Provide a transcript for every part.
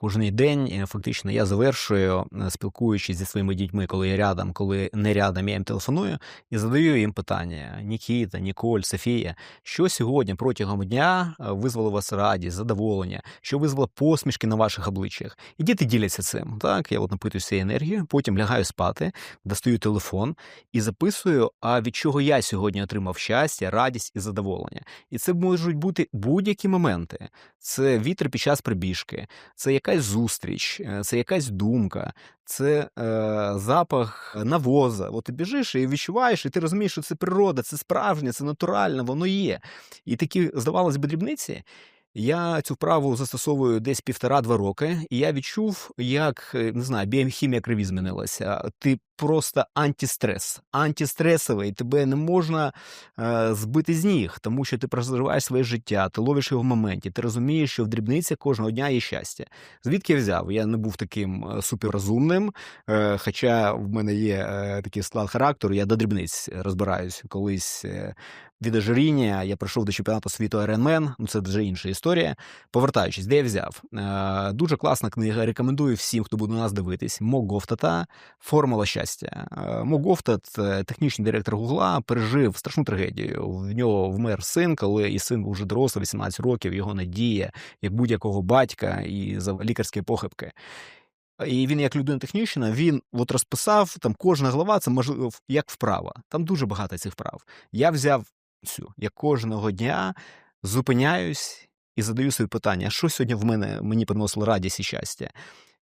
Кожний день е, фактично я завершую, е, спілкуючись зі своїми дітьми, коли я рядом, коли не рядом, я їм телефоную і задаю їм питання: Нікіта, Ніколь, Софія, що сьогодні протягом дня е, визвало вас радість, задоволення, що визвало посмішки на ваших обличчях? І діти діляться цим. Так, я от напитуюся енергією, потім лягаю спати, достаю телефон і записую, а від чого я сьогодні отримав щастя, радість і задоволення. І це можуть бути будь-які моменти. Це вітер під час прибіжки, це якась зустріч, е, це якась думка, це е, запах навоза. От ти біжиш і відчуваєш, і ти розумієш, що це природа, це справжнє, це натуральне, воно є. І такі, здавалось би, дрібниці. Я цю вправу застосовую десь півтора-два роки, і я відчув, як е, не знаю, біохімія крові змінилася. Ти просто антистрес, антистресовий. Тебе не можна е, збити з ніг, тому що ти проживаєш своє життя, ти ловиш його в моменті, ти розумієш, що в дрібницях кожного дня є щастя. Звідки я взяв? Я не був таким е, суперрозумним, е, хоча в мене є е, такий склад характеру, я до дрібниць розбираюсь колись. Е, від ожиріння я прийшов до чемпіонату світу Ironman, ну це вже інша історія. Повертаючись, де я взяв? Е, дуже класна книга. Рекомендую всім, хто буде нас дивитись. Мо Говтата Формула щастя. Е, Говтат, е, технічний директор Гугла, пережив страшну трагедію. В нього вмер син, коли і син був вже дорослий, 18 років, його надія, як будь-якого батька, і за лікарські похибки. І він, як людина технічна, він от розписав там кожна глава, це можливо як вправа. Там дуже багато цих вправ. Я взяв цю. Я кожного дня зупиняюсь і задаю собі питання, що сьогодні в мене мені приносило радість і щастя.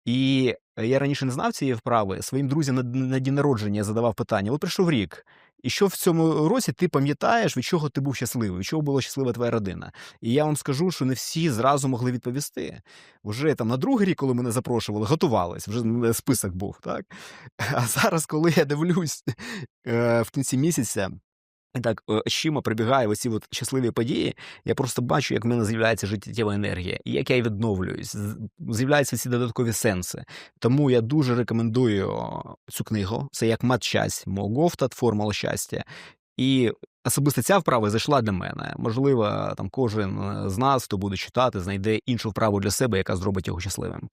І я раніше не знав цієї вправи. Своїм друзям на, на день народження я задавав питання: от прийшов рік, і що в цьому році ти пам'ятаєш, від чого ти був щасливий, від чого була щаслива твоя родина? І я вам скажу, що не всі зразу могли відповісти. Вже там на другий рік, коли мене запрошували, готувались, вже список був. так? А зараз, коли я дивлюсь е, в кінці місяця. Так, е, очима прибігає оці от щасливі події. Я просто бачу, як в мене з'являється життєва енергія, і як я відновлююсь. З'являються ці додаткові сенси. Тому я дуже рекомендую цю книгу. Це як матчасть, Моговтат, формула щастя. І особисто ця вправа зайшла для мене. Можливо, там кожен з нас, хто буде читати, знайде іншу вправу для себе, яка зробить його щасливим.